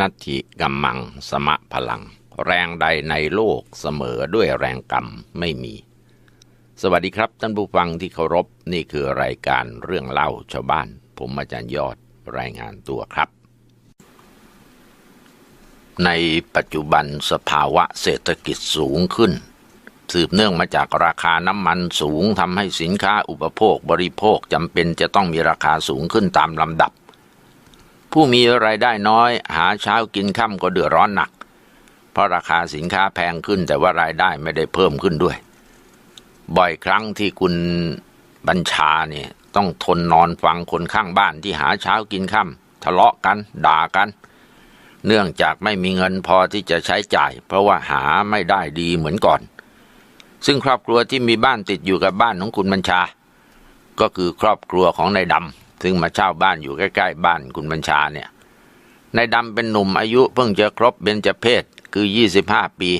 นัตถิกัมมัง สมะพลัง แรงใดในโลกเสมอด้วยแรงกรรมไม่มี สวัสดีครับท่านผู้ฟังที่เคารพนี่คือรายการเรื่องเล่าชาวบ้าน ผมอาจารย์ยอดรายงานตัวครับ ในปัจจุบันสภาวะเศรษฐกิจสูงขึ้น สืบเนื่องมาจากราคาน้ำมันสูงทำให้สินค้าอุปโภคบริโภคจำเป็นจะต้องมีราคาสูงขึ้นตามลำดับ ผู้มีรายได้น้อย หาเช้ากินค่ำก็เดือดร้อนหนัก เพราะราคาสินค้าแพงขึ้นแต่ว่ารายได้ไม่ได้เพิ่มขึ้นด้วย บ่อยครั้งที่คุณบัญชาเนี่ยต้องทนนอนฟังคนข้างบ้านที่หาเช้ากินค่ำทะเลาะกัน ด่ากัน เนื่องจากไม่มีเงินพอที่จะใช้จ่าย เพราะว่าหาไม่ได้ดีเหมือนก่อน ซึ่งครอบครัวที่มีบ้านติดอยู่กับบ้านของคุณบัญชา ก็คือครอบครัวของนายดำ ซึ่งมาเช่าบ้านอยู่ใกล้ๆบ้านคุณบัญชาเนี่ยนายดำเป็นหนุ่มอายุเพิ่งจะครบเบญจเพศคือ 25 ปี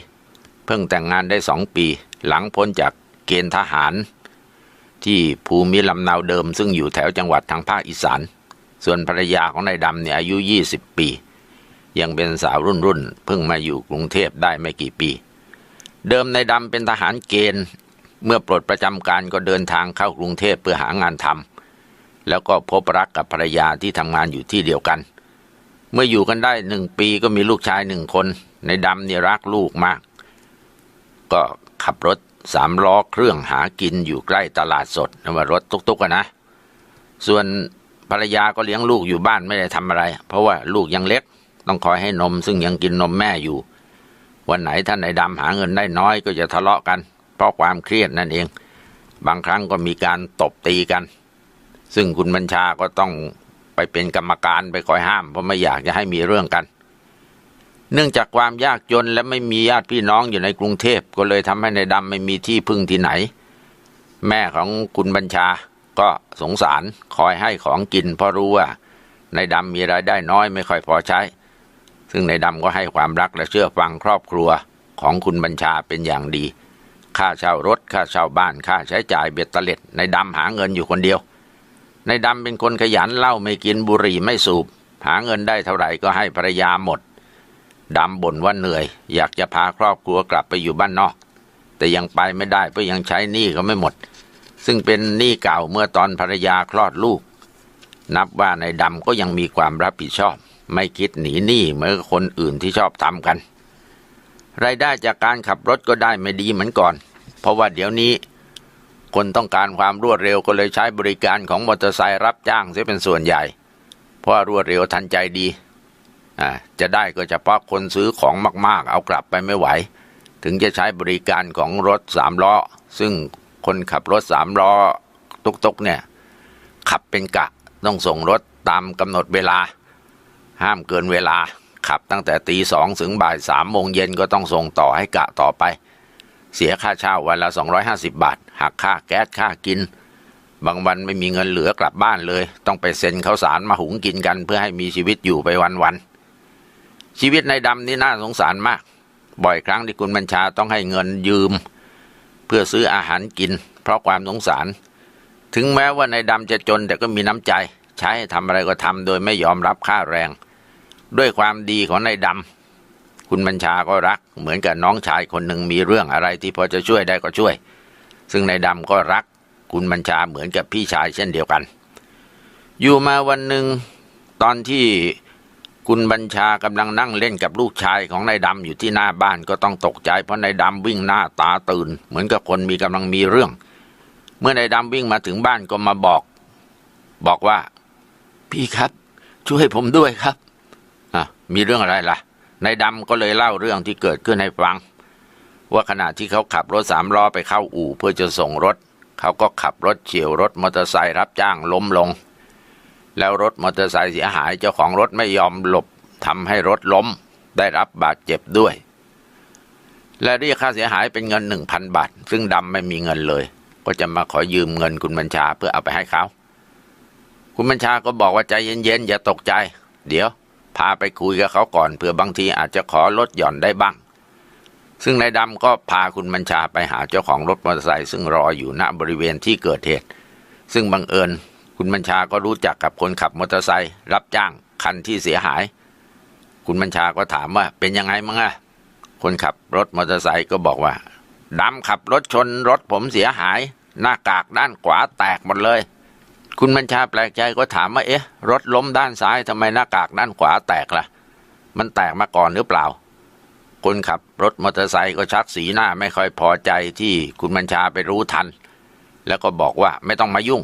เพิ่งแต่งงานได้สองปี หลังพ้นจากเกณฑ์ทหาร ที่ภูมิลำเนาเดิมซึ่งอยู่แถวจังหวัดทางภาคอีสาน ส่วนภรรยาของนายดำเนี่ยอายุ 20 ปี ยังเป็นสาวรุ่นรุ่นเพิ่งมาอยู่กรุงเทพได้ไม่กี่ปี เดิมนายดำเป็นทหารเกณฑ์ เมื่อปลดประจำการก็เดินทางเข้ากรุงเทพเพื่อหางานทำ แล้วก็พบรักกับภรรยาที่ทำงานอยู่ที่เดียวกัน เมื่ออยู่กันได้หนึ่งปีก็มีลูกชายหนึ่งคน ในดำเนี่ยรักลูกมาก ก็ขับรถสามล้อเครื่องหากินอยู่ใกล้ตลาดสดนะว่ารถตุกๆกันนะ ส่วนภรรยาก็เลี้ยงลูกอยู่บ้านไม่ได้ทำอะไร เพราะว่าลูกยังเล็ก ต้องคอยให้นม ซึ่งยังกินนมแม่อยู่ วันไหนท่านในดำหาเงินได้น้อยก็จะทะเลาะกัน เพราะความเครียดนั่นเอง บางครั้งก็มีการตบตีกัน ซึ่งคุณบัญชาก็ต้องไปเป็นกรรมการไปคอยห้าม เพราะไม่อยากจะให้มีเรื่องกัน เนื่องจากความยากจนและไม่มีญาติพี่น้องอยู่ในกรุงเทพก็เลยทำให้ในดำไม่มีที่พึ่งที่ไหน แม่ของคุณบัญชาก็สงสารคอยให้ของกินเพราะรู้ว่าในดำมีรายได้น้อยไม่ค่อยพอใช้ ซึ่งในดำก็ให้ความรักและเชื่อฟังครอบครัวของคุณบัญชาเป็นอย่างดี ค่าเช่ารถ ค่าเช่าบ้าน ค่าใช้จ่ายเบ็ดเตล็ดในดำหาเงินอยู่คนเดียว ในดำเป็นคนขยันเหล้าไม่กินบุหรี่ไม่สูบ หาเงินได้เท่าไหร่ก็ให้ภรรยาหมดดำบ่นว่าเหนื่อย อยากจะพาครอบครัวกลับไปอยู่บ้านนอก แต่ยังไปไม่ได้เพราะยังใช้หนี้เขาไม่หมด ซึ่งเป็นหนี้เก่าเมื่อตอนภรรยาคลอดลูก นับว่าในดำก็ยังมีความรับผิดชอบ ไม่คิดหนีหนี้เหมือนคนอื่นที่ชอบทำกัน รายได้จากการขับรถก็ได้ไม่ดีเหมือนก่อน เพราะว่าเดี๋ยวนี้ คนต้องการความรวดเร็วก็เลยใช้บริการของมอเตอร์ไซค์รับจ้างเสียเป็นส่วนใหญ่ เพราะรวดเร็วทันใจดีอ่าจะได้ก็เฉพาะคนซื้อของมาก ๆ เอากลับไปไม่ไหว ถึงจะใช้บริการของรถสามล้อ ซึ่งคนขับรถสามล้อตุกๆเนี่ยขับเป็นกะต้องส่งรถตามกำหนดเวลา ห้ามเกินเวลา ขับตั้งแต่ตีสองถึงบ่ายสามโมงเย็นก็ต้องส่งต่อให้กะต่อไป เสียค่าเช่าวันละ 250 บาทหักค่าแก๊สค่ากิน บางวันไม่มีเงินเหลือกลับบ้านเลย ต้องไปเซ็นข้าวสารมาหุงกินกัน เพื่อให้มีชีวิตอยู่ไปวันๆชีวิตในดำนี่น่าสงสารมาก บ่อยครั้งที่คุณบัญชาต้องให้เงินยืม เพื่อซื้ออาหารกิน เพราะความสงสาร ถึงแม้ว่าในดำจะจนแต่ก็มีน้ำใจ ใช้ทำอะไรก็ทำโดยไม่ยอมรับค่าแรง ด้วยความดีของในดำ คุณบัญชาก็รัก เหมือนกับน้องชายคนหนึ่งมีเรื่องอะไรที่พอจะช่วยได้ก็ช่วย ซึ่งนายดำก็รัก คุณบัญชาเหมือนกับพี่ชายเช่นเดียวกัน อยู่มาวันหนึ่งตอนที่คุณบัญชากำลังนั่งเล่นกับลูกชายของนายดำอยู่ที่หน้าบ้านก็ต้องตกใจเพราะนายดำวิ่งหน้าตาตื่น เหมือนกับคนมีกำลังมีเรื่อง เมื่อนายดำวิ่งมาถึงบ้านก็มาบอก บอกว่า พี่ครับ ช่วยผมด้วยครับอะมีเรื่องอะไรล่ะ นายดำก็เลยเล่าเรื่องที่เกิดขึ้นให้ฟัง ว่าขณะที่เขาขับรถสามล้อไปเข้าอู่เพื่อจะส่งรถ เขาก็ขับรถเฉียวรถมอเตอร์ไซค์รับจ้างล้มลง แล้วรถมอเตอร์ไซค์เสียหายเจ้าของรถไม่ยอมหลบทำให้รถล้ม ได้รับบาดเจ็บด้วย และเรียกค่าเสียหายเป็นเงินหนึ่งพันบาท ซึ่งดำไม่มีเงินเลย ก็จะมาขอยืมเงินคุณบัญชาเพื่อเอาไปให้เขา คุณบัญชาก็บอกว่าใจเย็นๆอย่าตกใจ เดี๋ยว พาไปคุยกับเขาก่อนเผื่อบางทีอาจจะขอลดหย่อนได้บ้าง ซึ่งนายดำก็พาคุณบัญชาไปหาเจ้าของรถมอเตอร์ไซค์ซึ่งรออยู่ณบริเวณที่เกิดเหตุ ซึ่งบังเอิญคุณบัญชาก็รู้จักกับคนขับมอเตอร์ไซค์รับจ้างคันที่เสียหาย คุณบัญชาก็ถามว่าเป็นยังไงมั้งอะคนขับรถมอเตอร์ไซค์ก็บอกว่าดำขับรถชนรถผมเสียหาย หน้ากากด้านขวาแตกหมดเลย คุณบัญชาแปลกใจก็ถามว่าเอ๊ะ รถล้มด้านซ้ายทำไมหน้ากากด้านขวาแตกล่ะ มันแตกมาก่อนหรือเปล่า คนขับรถมอเตอร์ไซค์ก็ชักสีหน้าไม่ค่อยพอใจที่คุณบัญชาไปรู้ทัน แล้วก็บอกว่าไม่ต้องมายุ่ง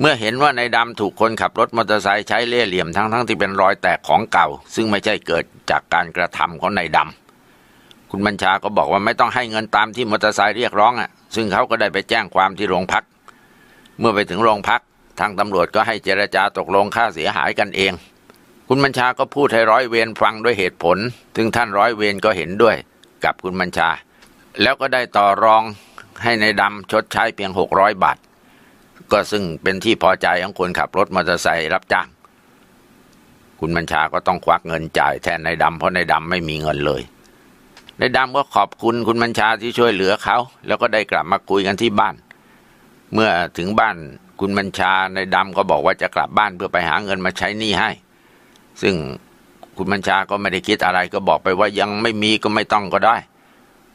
เมื่อเห็นว่าในดำถูกคนขับรถมอเตอร์ไซค์ใช้เล่ห์เหลี่ยมทั้งทั้งที่เป็นรอยแตกของเก่า ซึ่งไม่ใช่เกิดจากการกระทำของในดำคุณบัญชาก็บอกว่าไม่ต้องให้เงินตามที่มอเตอร์ไซค์เรียกร้องอะ ซึ่งเขาก็ได้ไปแจ้งความที่โรงพัก เมื่อไปถึงโรงพักทางตำรวจก็ให้เจรจาตกลงค่าเสียหายกันเอง คุณบัญชาก็พูดให้ร้อยเวรฟังด้วยเหตุผลซึ่งท่านร้อยเวรก็เห็นด้วยกับคุณบัญชา แล้วก็ได้ต่อรองให้ในดำชดใช้เพียงหกร้อยบาท ก็ซึ่งเป็นที่พอใจของคนขับรถมอเตอร์ไซค์รับจ้าง คุณบัญชาก็ต้องควักเงินจ่ายแทนในดำเพราะในดำไม่มีเงินเลยในดำก็ขอบคุณคุณบัญชาที่ช่วยเหลือเขา แล้วก็ได้กลับมาคุยกันที่บ้าน เมื่อถึงบ้านคุณบัญชาในดำก็บอกว่าจะกลับบ้านเพื่อไปหาเงินมาใช้หนี้ให้ ซึ่งคุณบัญชาก็ไม่ได้คิดอะไรก็บอกไปว่ายังไม่มีก็ไม่ต้องก็ได้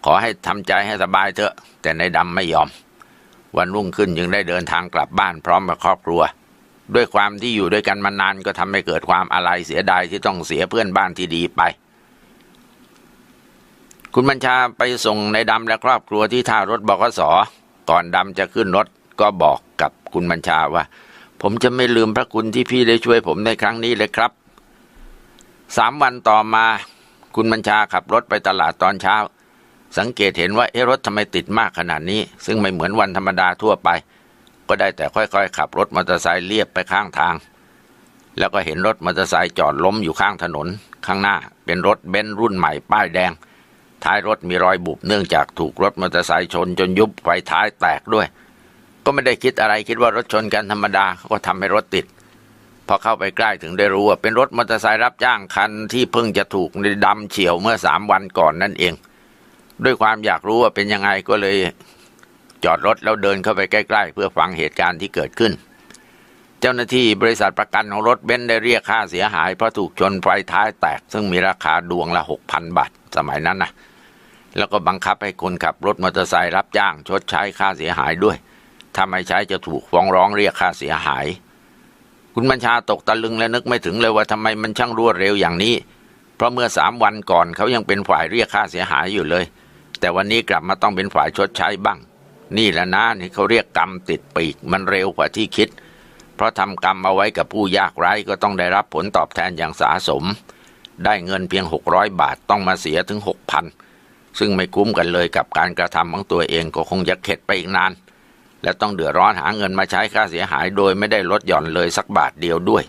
ขอให้ทำใจให้สบายเถอะ แต่ในดำไม่ยอม วันรุ่งขึ้นจึงได้เดินทางกลับบ้านพร้อมกับครอบครัว ด้วยความที่อยู่ด้วยกันมานานก็ทำให้เกิดความอะไรเสียดายที่ต้องเสียเพื่อนบ้านที่ดีไปคุณบัญชาไปส่งในดำและครอบครัวที่ท่ารถบกสก่อนดำจะขึ้นรถ ก็บอกกับคุณบัญชาว่า ผมจะไม่ลืมพระคุณที่พี่ได้ช่วยผมในครั้งนี้เลยครับสามวันต่อมาคุณบัญชาขับรถไปตลาดตอนเช้า สังเกตเห็นว่าเอ๊ะรถทำไมติดมากขนาดนี้ ซึ่งไม่เหมือนวันธรรมดาทั่วไป ก็ได้แต่ค่อยๆ ขับรถมอเตอร์ไซค์เลียบไปข้างทาง แล้วก็เห็นรถมอเตอร์ไซค์จอดล้มอยู่ข้างถนน ข้างหน้าเป็นรถเบนซ์รุ่นใหม่ป้ายแดง ท้ายรถมีรอยบุบเนื่องจากถูกรถมอเตอร์ไซค์ชนจนยุบไฟท้ายแตกด้วย ก็ไม่ได้คิดอะไรคิดว่ารถชนกันธรรมดาเขาก็ทำให้รถติด พอเข้าไปใกล้ถึงได้รู้ว่าเป็นรถมอเตอร์ไซค์รับจ้างคันที่เพิ่งจะถูกในดำเฉียวเมื่อสามวันก่อนนั่นเอง ด้วยความอยากรู้ว่าเป็นยังไงก็เลยจอดรถแล้วเดินเข้าไปใกล้ๆ เพื่อฟังเหตุการณ์ที่เกิดขึ้น เจ้าหน้าที่บริษัทประกันของรถเบนซ์ได้เรียกค่าเสียหายเพราะถูกชนไฟท้ายแตก ซึ่งมีราคาดวงละหกพันบาทสมัยนั้นนะแล้วก็บังคับให้คนขับรถมอเตอร์ไซค์รับจ้างชดใช้ค่าเสียหายด้วย ถ้าไม่ใช้จะถูกฟ้องร้องเรียกค่าเสียหาย คุณบัญชาตกตะลึงและนึกไม่ถึงเลยว่าทำไมมันช่างรวดเร็วอย่างนี้ เพราะเมื่อสามวันก่อนเขายังเป็นฝ่ายเรียกค่าเสียหายอยู่เลย แต่วันนี้กลับมาต้องเป็นฝ่ายชดใช้บ้าง นี่แหละนะนี่เขาเรียกกรรมติดปีกมันเร็วกว่าที่คิด เพราะทำกรรมเอาไว้กับผู้ยากไร้ก็ต้องได้รับผลตอบแทนอย่างสาสม ได้เงินเพียง 600 บาทต้องมาเสียถึง6,000ซึ่งไม่คุ้มกันเลยกับการกระทำของตัวเองก็คงจะเข็ดไปอีกนาน และต้องเดือดร้อนหาเงินมาใช้ค่าเสียหายโดยไม่ได้ลดหย่อนเลยสักบาทเดียวด้วย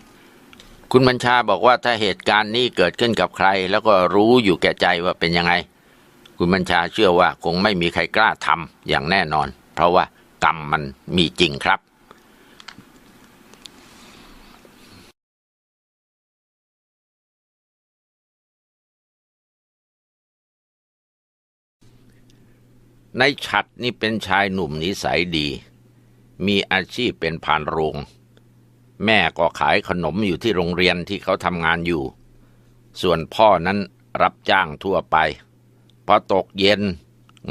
คุณบัญชาบอกว่าถ้าเหตุการณ์นี้เกิดขึ้นกับใคร แล้วก็รู้อยู่แก่ใจว่าเป็นยังไง คุณบัญชาเชื่อว่าคงไม่มีใครกล้าทำอย่างแน่นอน เพราะว่ากรรมมันมีจริงครับ ในฉัดนี่เป็นชายหนุ่มนิสัยดี มีอาชีพเป็นพานโรง แม่ก็ขายขนมอยู่ที่โรงเรียนที่เขาทำงานอยู่ ส่วนพ่อนั้นรับจ้างทั่วไป พอตกเย็น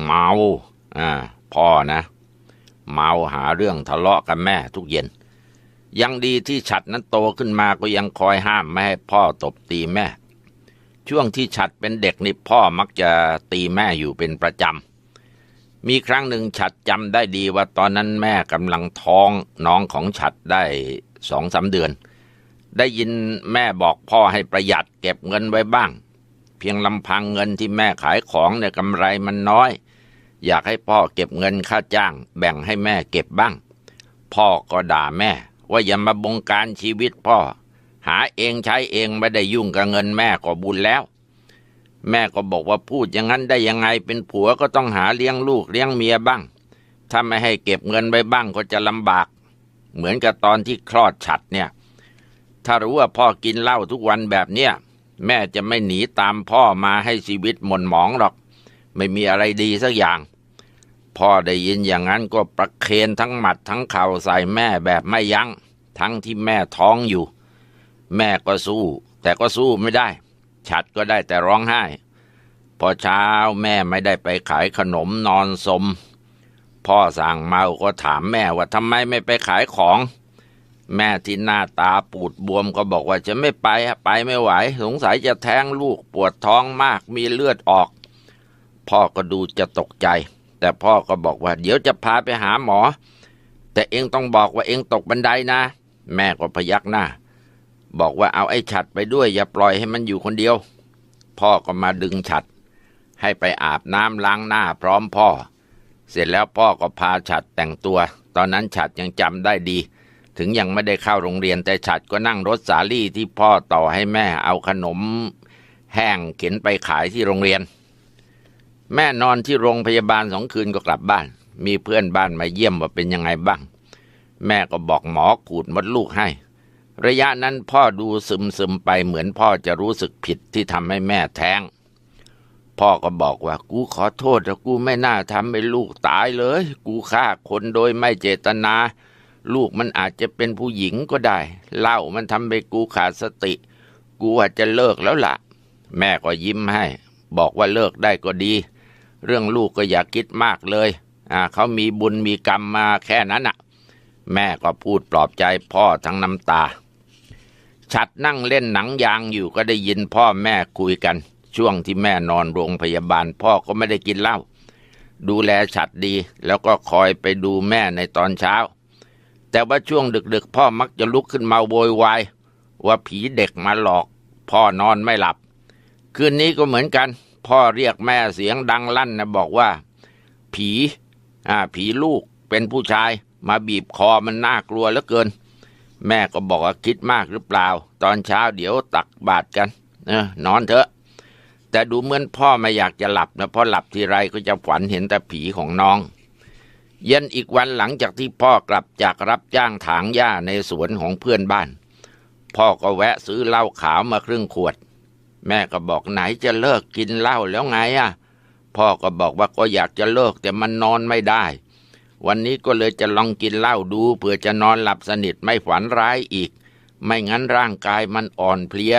เมาอ่าพ่อนะ เมาหาเรื่องทะเลาะกับแม่ทุกเย็น ยังดีที่ฉัดนั้นโตขึ้นมาก็ยังคอยห้ามไม่ให้พ่อตบตีแม่ ช่วงที่ฉัดเป็นเด็กนี่พ่อมักจะตีแม่อยู่เป็นประจำ มีครั้งหนึ่งฉัดจำได้ดีว่าตอนนั้นแม่กำลังท้องน้องของฉัดได้สองสาเดือน ได้ยินแม่บอกพ่อให้ประหยัดเก็บเงินไว้บ้าง เพียงลำพังเงินที่แม่ขายของเนี่ยกำไรมันน้อย อยากให้พ่อเก็บเงินค่าจ้าง แบ่งให้แม่เก็บบ้าง พ่อก็ด่าแม่ ว่าอย่ามาบงการชีวิตพ่อ หาเองใช้เองไม่ได้ยุ่งกับเงินแม่ก็บุญแล้ว แม่ก็บอกว่าพูดอย่างนั้นได้ยังไงเป็นผัวก็ต้องหาเลี้ยงลูกเลี้ยงเมียบ้าง ถ้าไม่ให้เก็บเงินไว้บ้างก็จะลำบาก เหมือนกับตอนที่คลอดฉัดเนี่ย ถ้ารู้ว่าพ่อกินเหล้าทุกวันแบบเนี้ยแม่จะไม่หนีตามพ่อมาให้ชีวิตหม่นหมองหรอก ไม่มีอะไรดีสักอย่าง พ่อได้ยินอย่างนั้นก็ประเคนทั้งหมัดทั้งเข่าใส่แม่แบบไม่ยัง้งทั้งที่แม่ท้องอยู่ แม่ก็สู้ แต่ก็สู้ไม่ได้ ฉัดก็ได้แต่ร้องไห้ พอเช้าแม่ไม่ได้ไปขายขนมนอนสม พ่อสั่งเมาก็ถามแม่ว่าทำไมไม่ไปขายของ แม่ที่หน้าตาปูดบวมก็บอกว่าจะไม่ไปไปไม่ไหว สงสัยจะแท้งลูกปวดท้องมากมีเลือดออก พ่อก็ดูจะตกใจ แต่พ่อก็บอกว่า เดี๋ยวจะพาไปหาหมอ แต่เองต้องบอกว่าเองตกบันไดนะ แม่ก็พยักหน้า บอกว่าเอาไอ้ฉัดไปด้วย อย่าปล่อยให้มันอยู่คนเดียว พ่อก็มาดึงฉัด ให้ไปอาบน้ำล้างหน้าพร้อมพ่อ เสร็จแล้วพ่อก็พาฉัดแต่งตัว ตอนนั้นฉัดยังจำได้ดี ถึงยังไม่ได้เข้าโรงเรียนแต่ฉัดก็นั่งรถสาลี่ที่พ่อต่อให้แม่เอาขนม แห้งเข็นไปขายที่โรงเรียน แม่นอนที่โรงพยาบาลสองคืนก็กลับบ้าน มีเพื่อนบ้านมาเยี่ยมว่าเป็นยังไงบ้าง แม่ก็บอกหมอขูดมดลูกให้ ระยะนั้นพ่อดูซึมซึมๆไปเหมือนพ่อจะรู้สึกผิดที่ทำให้แม่แท้ง พ่อก็บอกว่ากูขอโทษแต่กูไม่น่าทำให้ลูกตายเลย กูฆ่าคนโดยไม่เจตนา ลูกมันอาจจะเป็นผู้หญิงก็ได้เล้ามันทำให้กูขาดสติ กูอาจจะเลิกแล้วล่ะ แม่ก็ยิ้มให้ บอกว่าเลิกได้ก็ดี เรื่องลูกก็อย่าคิดมากเลยอ่าเขามีบุญมีกรรมมาแค่นั้นน่ะ แม่ก็พูดปลอบใจพ่อทั้งน้ำตา ฉัดนั่งเล่นหนังยางอยู่ก็ได้ยินพ่อแม่คุยกัน ช่วงที่แม่นอนโรงพยาบาลพ่อก็ไม่ได้กินเหล้าดูแลฉัดดี แล้วก็คอยไปดูแม่ในตอนเช้า แต่ว่าช่วงดึกๆ พ่อมักจะลุกขึ้นมาโวยวายว่าผีเด็กมาหลอก พ่อนอนไม่หลับ คืนนี้ก็เหมือนกัน พ่อเรียกแม่เสียงดังลั่นนะบอกว่า ผีอ่าผีลูกเป็นผู้ชาย มาบีบคอมันน่ากลัวเหลือเกิน แม่ก็บอกว่าคิดมากหรือเปล่า ตอนเช้าเดี๋ยวตักบาตรกันเออนอนเถอะ แต่ดูเหมือนพ่อไม่อยากจะหลับนะเพราะหลับทีไรก็จะฝันเห็นแต่ผีของน้อง เย็นอีกวันหลังจากที่พ่อกลับจากรับจ้างถางหญ้าในสวนของเพื่อนบ้าน พ่อก็แวะซื้อเหล้าขาวมาครึ่งขวด แม่ก็บอกไหนจะเลิกกินเหล้าแล้วไงอะ พ่อก็บอกว่าก็อยากจะเลิกแต่มันนอนไม่ได้ วันนี้ก็เลยจะลองกินเหล้าดูเพื่อจะนอนหลับสนิทไม่ฝันร้ายอีก ไม่งั้นร่างกายมันอ่อนเพลีย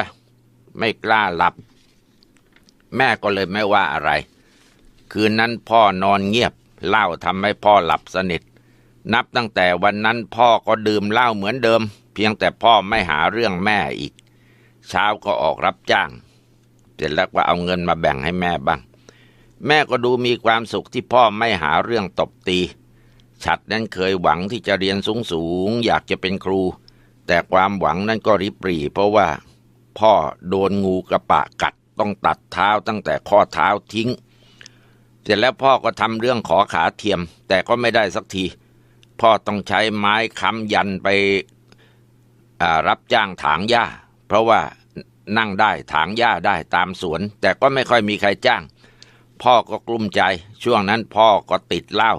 ไม่กล้าหลับ แม่ก็เลยไม่ว่าอะไร คืนนั้นพ่อนอนเงียบเหล้าทำให้พ่อหลับสนิท นับตั้งแต่วันนั้นพ่อก็ดื่มเหล้าเหมือนเดิม เพียงแต่พ่อไม่หาเรื่องแม่อีก เช้าก็ออกรับจ้าง เสร็จแล้วก็เอาเงินมาแบ่งให้แม่บ้าง แม่ก็ดูมีความสุขที่พ่อไม่หาเรื่องตบตี ฉัดนั้นเคยหวังที่จะเรียนสูงสูงๆอยากจะเป็นครู แต่ความหวังนั้นก็ริบหรี่เพราะว่า พ่อโดนงูกระปะกัดต้องตัดเท้าตั้งแต่ข้อเท้าทิ้ง เสร็จแล้วพ่อก็ทำเรื่องขอขาเทียม แต่ก็ไม่ได้สักที พ่อต้องใช้ไม้ค้ำยันไปรับจ้างถางหญ้า เพราะว่านั่งได้ถางหญ้าได้ตามสวน แต่ก็ไม่ค่อยมีใครจ้าง พ่อก็กลุ้มใจ ช่วงนั้นพ่อก็ติดเหล้า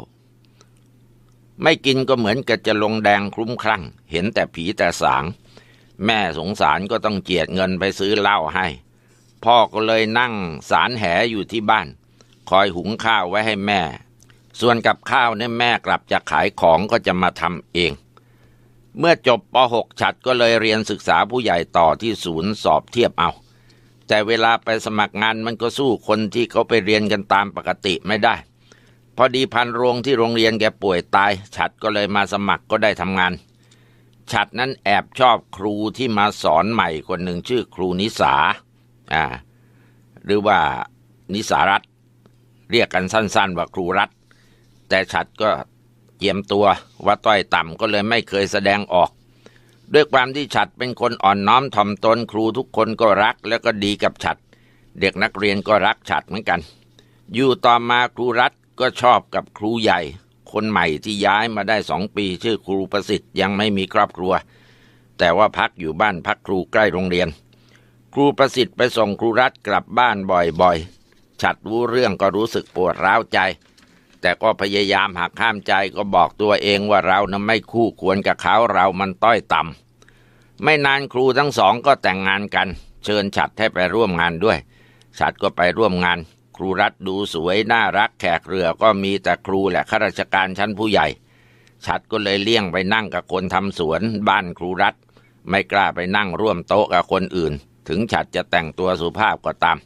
ไม่กินก็เหมือนกับจะลงแดงคลุ้มคลั่ง เห็นแต่ผีแต่สาง แม่สงสารก็ต้องเจียดเงินไปซื้อเหล้าให้ พ่อก็เลยนั่งสารแหอยู่ที่บ้าน คอยหุงข้าวไว้ให้แม่ ส่วนกับข้าวเนี่ยแม่กลับจากขายของก็จะมาทำเอง เมื่อจบป .6 ฉัดก็เลยเรียนศึกษาผู้ใหญ่ต่อที่ศูนย์สอบเทียบเอา แต่เวลาไปสมัครงานมันก็สู้คนที่เขาไปเรียนกันตามปกติไม่ได้ พอดีพันโรงที่โรงเรียนแกป่วยตาย ฉัดก็เลยมาสมัครก็ได้ทำงาน ฉัดนั้นแอบชอบครูที่มาสอนใหม่คนหนึ่งชื่อครูนิสาอ่าหรือว่านิสารัตเรียกกันสั้น ๆ ว่าครูรัตแต่ฉัดก็เจียมตัวว่าต้อยต่ำก็เลยไม่เคยแสดงออก ด้วยความที่ฉัดเป็นคนอ่อนน้อมถ่อมตนครูทุกคนก็รักแล้วก็ดีกับฉัด เด็กนักเรียนก็รักฉัดเหมือนกัน อยู่ต่อมาครูรัต ก็ชอบกับครูใหญ่ คนใหม่ที่ย้ายมาได้สองปีชื่อครูประสิทธิ์ยังไม่มีครอบครัว แต่ว่าพักอยู่บ้านพักครูใกล้โรงเรียน ครูประสิทธิ์ไปส่งครูรัตน์กลับบ้านบ่อยๆ ฉัดรู้เรื่องก็รู้สึกปวดร้าวใจ แต่ก็พยายามหักห้ามใจก็บอกตัวเองว่าเรานะไม่คู่ควรกับเขาเรามันต้อยต่ำไม่นานครูทั้งสองก็แต่งงานกัน เชิญฉัดให้ไปร่วมงานด้วย ฉัดก็ไปร่วมงาน ครูรัฐดูสวยน่ารักแขกเรือก็มีแต่ครูและข้าราชการชั้นผู้ใหญ่ฉัดก็เลยเลี่ยงไปนั่งกับคนทำสวนบ้านครูรัฐ ไม่กล้าไปนั่งร่วมโต๊ะกับคนอื่น ถึงฉัดจะแต่งตัวสุภาพก็ตาม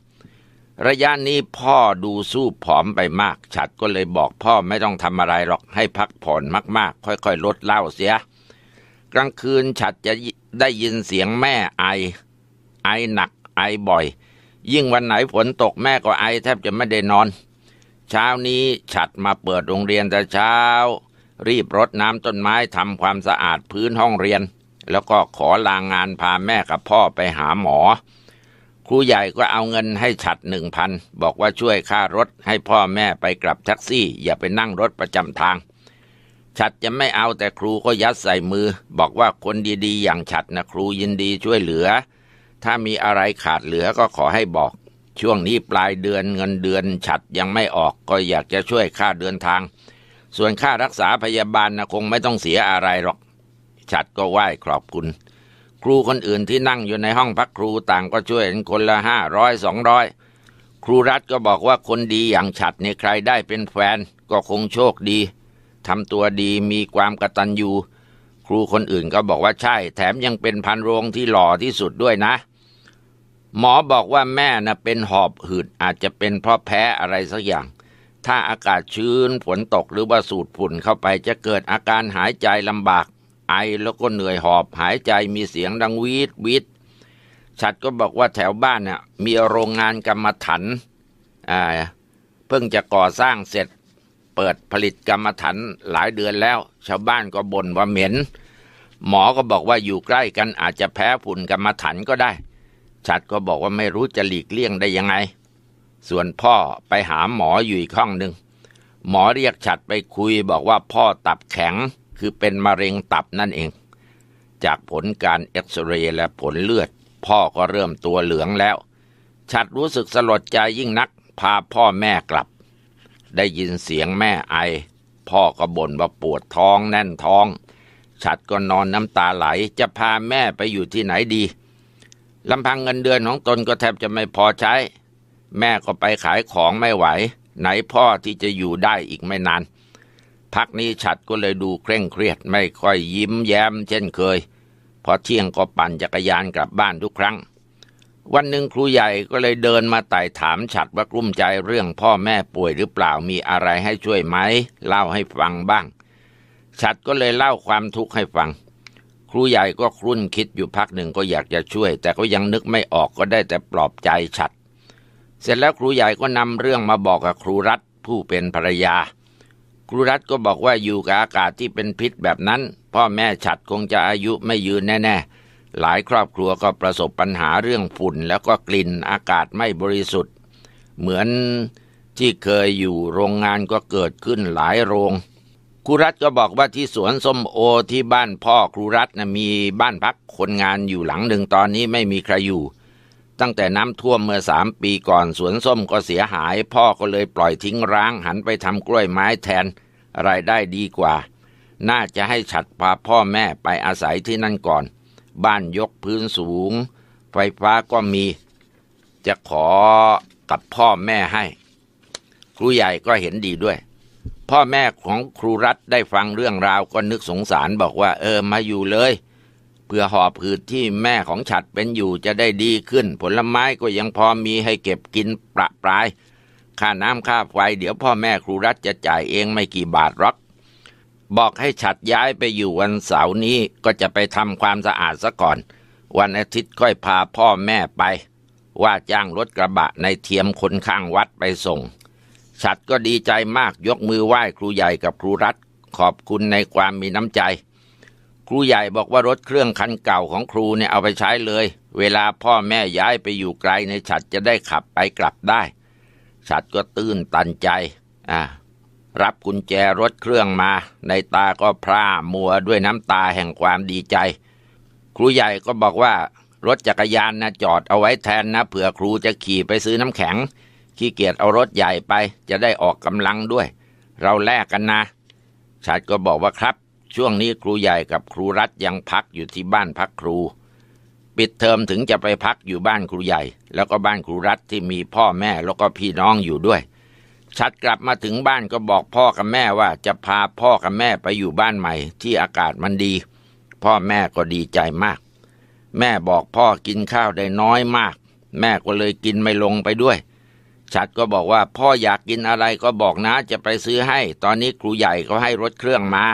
ระยะนี้พ่อดูสู้ผอมไปมาก ฉัดก็เลยบอกพ่อไม่ต้องทำอะไรหรอกให้พักผ่อนมากๆ ค่อยๆ ลดเหล้าเสีย กลางคืนฉัดจะได้ยินเสียงแม่ไอ ไอหนักไอบ่อย ยิ่งวันไหนฝนตกแม่ก็ไอแทบจะไม่ได้นอน เช้านี้ฉัดมาเปิดโรงเรียนแต่เช้า รีบรดน้ำต้นไม้ทำความสะอาดพื้นห้องเรียน แล้วก็ขอลางงานพาแม่กับพ่อไปหาหมอ ครูใหญ่ก็เอาเงินให้ฉัดหนึ่งพันบอกว่าช่วยค่ารถให้พ่อแม่ไปกลับแท็กซี่ อย่าไปนั่งรถประจำทาง ฉัดจะไม่เอาแต่ครูก็ยัดใส่มือ บอกว่าคนดีๆ อย่างฉัดนะครูยินดีช่วยเหลือ ถ้ามีอะไรขาดเหลือก็ขอให้บอก ช่วงนี้ปลายเดือนเงินเดือนฉัดยังไม่ออกก็อยากจะช่วยค่าเดินทาง ส่วนค่ารักษาพยาบาลนะคงไม่ต้องเสียอะไรหรอก ฉัดก็ไหว้ขอบคุณ ครูคนอื่นที่นั่งอยู่ในห้องพักครูต่างก็ช่วยคนละห้าร้อยสองร้อยครูรัฐก็บอกว่าคนดีอย่างฉัดเนี่ยใครได้เป็นแฟนก็คงโชคดีทำตัวดีมีความกตัญญูครูคนอื่นก็บอกว่าใช่ แถมยังเป็นพันโรงที่หล่อที่สุดด้วยนะ หมอบอกว่าแม่นะเป็นหอบหืดอาจจะเป็นเพราะแพ้อะไรสักอย่าง ถ้าอากาศชื้นฝนตกหรือว่าสูดฝุ่นเข้าไปจะเกิดอาการหายใจลำบาก ไอแล้วก็เหนื่อยหอบหายใจมีเสียงดังวีดวีดฉัดก็บอกว่าแถวบ้านน่ะมีโรงงานกรรมฐานอ่าเพิ่งจะก่อสร้างเสร็จ เปิดผลิตกรรมฐานหลายเดือนแล้ว ชาวบ้านก็บ่นว่าเหม็น หมอก็บอกว่าอยู่ใกล้กันอาจจะแพ้ฝุ่นกรรมฐานก็ได้ ฉัดก็บอกว่าไม่รู้จะหลีกเลี่ยงได้ยังไง ส่วนพ่อไปหาหมออยู่อีกห้องหนึ่งหมอเรียกฉัดไปคุยบอกว่าพ่อตับแข็งคือเป็นมะเร็งตับนั่นเอง จากผลการเอ็กซเรย์และผลเลือด พ่อก็เริ่มตัวเหลืองแล้ว ฉัดรู้สึกสลดใจยิ่งนัก พาพ่อแม่กลับ ได้ยินเสียงแม่ไอ พ่อก็บ่นว่าปวดท้องแน่นท้อง ฉัดก็นอนน้ำตาไหลจะพาแม่ไปอยู่ที่ไหนดี ลำพังเงินเดือนของตนก็แทบจะไม่พอใช้ แม่ก็ไปขายของไม่ไหว ไหนพ่อที่จะอยู่ได้อีกไม่นาน พักนี้ฉัดก็เลยดูเคร่งเครียดไม่ค่อยยิ้มแย้มเช่นเคย พอเที่ยงก็ปั่นจักรยานกลับบ้านทุกครั้ง วันหนึ่งครูใหญ่ก็เลยเดินมาไต่ถามฉัดว่ากลุ้มใจเรื่องพ่อแม่ป่วยหรือเปล่ามีอะไรให้ช่วยไหมเล่าให้ฟังบ้าง ฉัดก็เลยเล่าความทุกข์ให้ฟัง ครูใหญ่ก็ครุ่นคิดอยู่พักหนึ่งก็อยากจะช่วย แต่ก็ยังนึกไม่ออกก็ได้แต่ปลอบใจฉัด เสร็จแล้วครูใหญ่ก็นำเรื่องมาบอกกับครูรัฐผู้เป็นภรรยา ครูรัฐก็บอกว่าอยู่กับอากาศที่เป็นพิษแบบนั้น พ่อแม่ฉัดคงจะอายุไม่ยืนแน่ ๆ หลายครอบครัวก็ประสบปัญหาเรื่องฝุ่น แล้วก็กลิ่นอากาศไม่บริสุทธิ์ เหมือนที่เคยอยู่โรงงานก็เกิดขึ้นหลายโรง ครูรัฐก็บอกว่าที่สวนส้มโอที่บ้านพ่อครูรัฐนะมีบ้านพักคนงานอยู่หลังหนึ่งตอนนี้ไม่มีใครอยู่ ตั้งแต่น้ำท่วมเมื่อสามปีก่อนสวนส้มก็เสียหาย พ่อก็เลยปล่อยทิ้งร้างหันไปทำกล้วยไม้แทนรายได้ดีกว่า น่าจะให้ฉัดพาพ่อแม่ไปอาศัยที่นั่นก่อน บ้านยกพื้นสูง ไฟฟ้าก็มี จะขอกับพ่อแม่ให้ ครูใหญ่ก็เห็นดีด้วย พ่อแม่ของครูรัฐได้ฟังเรื่องราวก็นึกสงสารบอกว่า เออมาอยู่เลย เพื่อหอบผืดที่แม่ของฉัดเป็นอยู่จะได้ดีขึ้น ผลไม้ก็ยังพอมีให้เก็บกินประปราย ค่าน้ำค่าไฟเดี๋ยวพ่อแม่ครูรัฐจะจ่ายเองไม่กี่บาทหรอกบอกให้ฉัดย้ายไปอยู่วันเสาร์นี้ก็จะไปทำความสะอาดซะก่อน วันอาทิตย์ค่อยพาพ่อแม่ไป ว่าจ้างรถกระบะในเทียมคนข้างวัดไปส่ง ฉัดก็ดีใจมากยกมือไหว้ครูใหญ่กับครูรัฐ ขอบคุณในความมีน้ำใจ ครูใหญ่บอกว่ารถเครื่องคันเก่าของครูเนี่ยเอาไปใช้เลย เวลาพ่อแม่ย้ายไปอยู่ไกลในฉัดจะได้ขับไปกลับได้ ฉัดก็ตื้นตันใจอ่ารับกุญแจรถเครื่องมา ในตาก็พร่ามัวด้วยน้ำตาแห่งความดีใจ ครูใหญ่ก็บอกว่ารถจักรยานนะจอดเอาไว้แทนนะเผื่อครูจะขี่ไปซื้อน้ำแข็ง ขี้เกียจเอารถใหญ่ไป จะได้ออกกำลังด้วย เราแลกกันนะฉัดก็บอกว่าครับ ช่วงนี้ครูใหญ่กับครูรัฐยังพักอยู่ที่บ้านพักครู ปิดเทอมถึงจะไปพักอยู่บ้านครูใหญ่ แล้วก็บ้านครูรัฐที่มีพ่อแม่แล้วก็พี่น้องอยู่ด้วย ชัดกลับมาถึงบ้านก็บอกพ่อกับแม่ว่าจะพาพ่อกับแม่ไปอยู่บ้านใหม่ ที่อากาศมันดี พ่อแม่ก็ดีใจมาก แม่บอกพ่อกินข้าวได้น้อยมาก แม่ก็เลยกินไม่ลงไปด้วย ฉัดก็บอกว่าพ่ออยากกินอะไรก็บอกนะจะไปซื้อให้ ตอนนี้ครูใหญ่ก็ให้รถเครื่องมา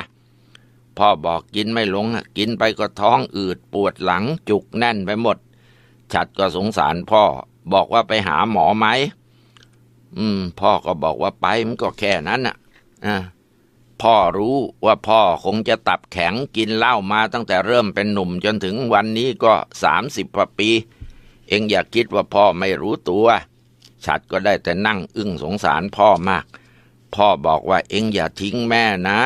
พ่อบอกกินไม่ลง กินไปก็ท้องอืดปวดหลังจุกแน่นไปหมดฉัดก็สงสารพ่อบอกว่าไปหาหมอไหม อืม พ่อก็บอกว่าไปมันก็แค่นั้นน่ะอ่าพ่อรู้ว่าพ่อคงจะตับแข็งกินเหล้ามาตั้งแต่เริ่มเป็นหนุ่มจนถึงวันนี้ก็สามสิบกว่าปี เองอย่าคิดว่าพ่อไม่รู้ตัว ฉัดก็ได้แต่นั่งอึ้งสงสารพ่อมาก พ่อบอกว่าเอ็งอย่าทิ้งแม่นะ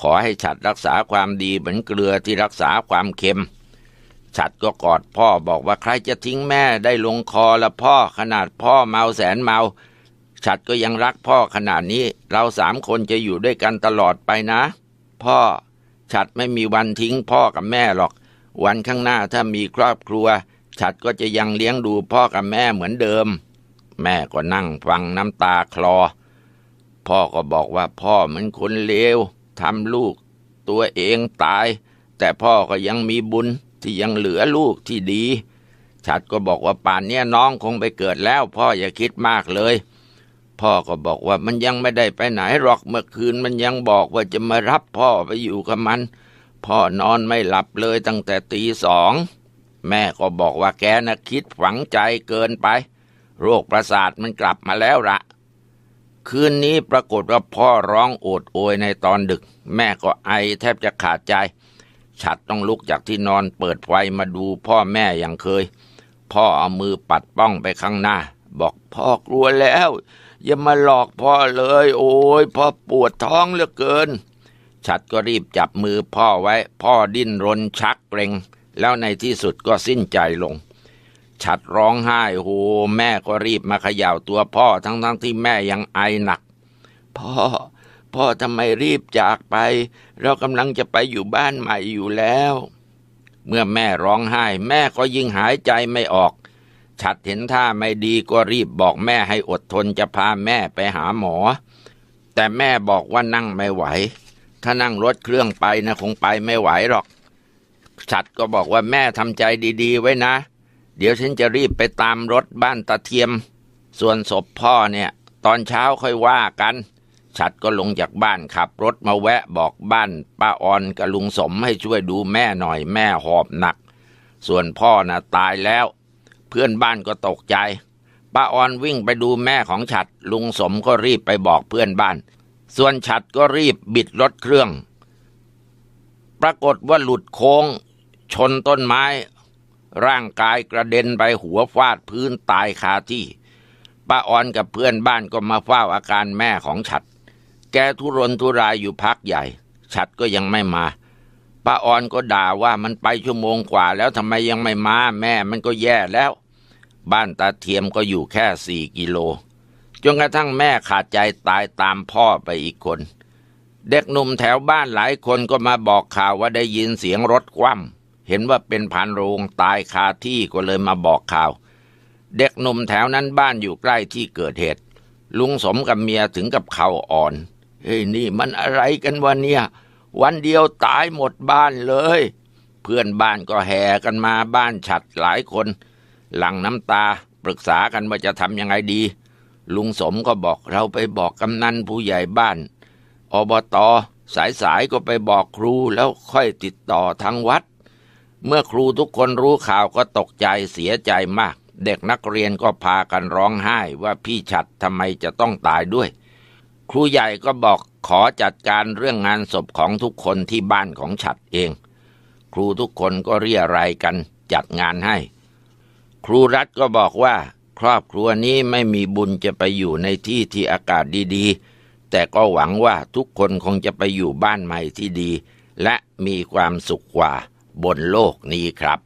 ขอให้ฉัดรักษาความดีเหมือนเกลือที่รักษาความเค็ม ฉัดก็กอดพ่อบอกว่าใครจะทิ้งแม่ได้ลงคอละพ่อขนาดพ่อเมาแสนเมา ฉัดก็ยังรักพ่อขนาดนี้ เราสามคนจะอยู่ด้วยกันตลอดไปนะ พ่อฉัดไม่มีวันทิ้งพ่อกับแม่หรอก วันข้างหน้าถ้ามีครอบครัว ฉัดก็จะยังเลี้ยงดูพ่อกับแม่เหมือนเดิม แม่ก็นั่งฟังน้ำตาคลอ พ่อก็บอกว่าพ่อมือนคนเลวทำลูก ตัวเองตาย แต่พ่อก็ยังมีบุญที่ยังเหลือลูกที่ดีฉัดก็บอกว่าป่านนี้น้องคงไปเกิดแล้ว พ่ออย่าคิดมากเลย พ่อก็บอกว่ามันยังไม่ได้ไปไหนหรอกเมื่อคืนมันยังบอกว่าจะมารับพ่อไปอยู่กับมัน พ่อนอนไม่หลับเลยตั้งแต่ตีสองแม่ก็บอกว่าแกน่ะคิดฝังใจเกินไป โรคประสาทมันกลับมาแล้วละคืนนี้ปรากฏว่าพ่อร้องโอดโอยในตอนดึก แม่ก็ไอแทบจะขาดใจ ฉัดต้องลุกจากที่นอนเปิดไฟมาดูพ่อแม่อย่างเคย พ่อเอามือปัดป้องไปข้างหน้า บอกพ่อกลัวแล้ว อย่ามาหลอกพ่อเลย โอ้ยพ่อปวดท้องเหลือเกิน ฉัดก็รีบจับมือพ่อไว้ พ่อดิ้นรนชักเกรงแล้วในที่สุดก็สิ้นใจลง ฉัดร้องไห้โหแม่ก็รีบมาเขย่าตัวพ่อทั้งๆทที่แม่ยังไอหนัก พ่อ พ่อทำไมรีบจากไป เรากำลังจะไปอยู่บ้านใหม่อยู่แล้ว เมื่อแม่ร้องไห้ แม่ก็ยิ่งหายใจไม่ออก ฉัดเห็นท่าไม่ดีก็รีบบอกแม่ให้อดทนจะพาแม่ไปหาหมอ แต่แม่บอกว่านั่งไม่ไหว ถ้านั่งรถเครื่องไปนะคงไปไม่ไหวหรอก ฉัดก็บอกว่าแม่ทำใจดี ๆ ไว้นะ เดี๋ยวฉันจะรีบไปตามรถบ้านตาเทียม ส่วนศพพ่อเนี่ย ตอนเช้าค่อยว่ากัน ฉัดก็ลงจากบ้านขับรถมาแวะบอกบ้านป้าออนกับลุงสมให้ช่วยดูแม่หน่อยแม่หอบหนัก ส่วนพ่อน่ะตายแล้ว เพื่อนบ้านก็ตกใจป้าออนวิ่งไปดูแม่ของฉัด ลุงสมก็รีบไปบอกเพื่อนบ้าน ส่วนฉัดก็รีบบิดรถเครื่อง ปรากฏว่าหลุดโค้ง ชนต้นไม้ ร่างกายกระเด็นไปหัวฟาดพื้นตายคาที่ ป้าออนกับเพื่อนบ้านก็มาเฝ้าอาการแม่ของฉัด แกทุรนทุรายอยู่พักใหญ่ ฉัดก็ยังไม่มา ป้าออนก็ด่าว่ามันไปชั่วโมงกว่าแล้วทำไมยังไม่มา แม่มันก็แย่แล้ว บ้านตาเทียมก็อยู่แค่สี่กิโล จนกระทั่งแม่ขาดใจตายตามพ่อไปอีกคน เด็กหนุ่มแถวบ้านหลายคนก็มาบอกข่าวว่าได้ยินเสียงรถคว่ำ เห็นว่าเป็นพันโรงตายคาที่ก็เลยมาบอกข่าว เด็กหนุ่มแถวนั้นบ้านอยู่ใกล้ที่เกิดเหตุ ลุงสมกับเมียถึงกับเข่าอ่อน เฮ้ยนี่มันอะไรกันวะเนี่ย วันเดียวตายหมดบ้านเลย เพื่อนบ้านก็แห่กันมาบ้านฉัดหลายคน หลังน้ำตาปรึกษากันว่าจะทำยังไงดี ลุงสมก็บอกเราไปบอกกำนันผู้ใหญ่บ้าน อบตสายสายก็ไปบอกครูแล้วค่อยติดต่อทางวัด เมื่อครูทุกคนรู้ข่าวก็ตกใจเสียใจมาก เด็กนักเรียนก็พากันร้องไห้ว่าพี่ฉัดทำไมจะต้องตายด้วย ครูใหญ่ก็บอกขอจัดการเรื่องงานศพของทุกคนที่บ้านของฉัดเอง ครูทุกคนก็เรียรายกันจัดงานให้ ครูรัฐก็บอกว่า ครอบครัวนี้ไม่มีบุญจะไปอยู่ในที่ที่อากาศดีๆ แต่ก็หวังว่าทุกคนคงจะไปอยู่บ้านใหม่ที่ดี และมีความสุขกว่า บนโลกนี้ครับ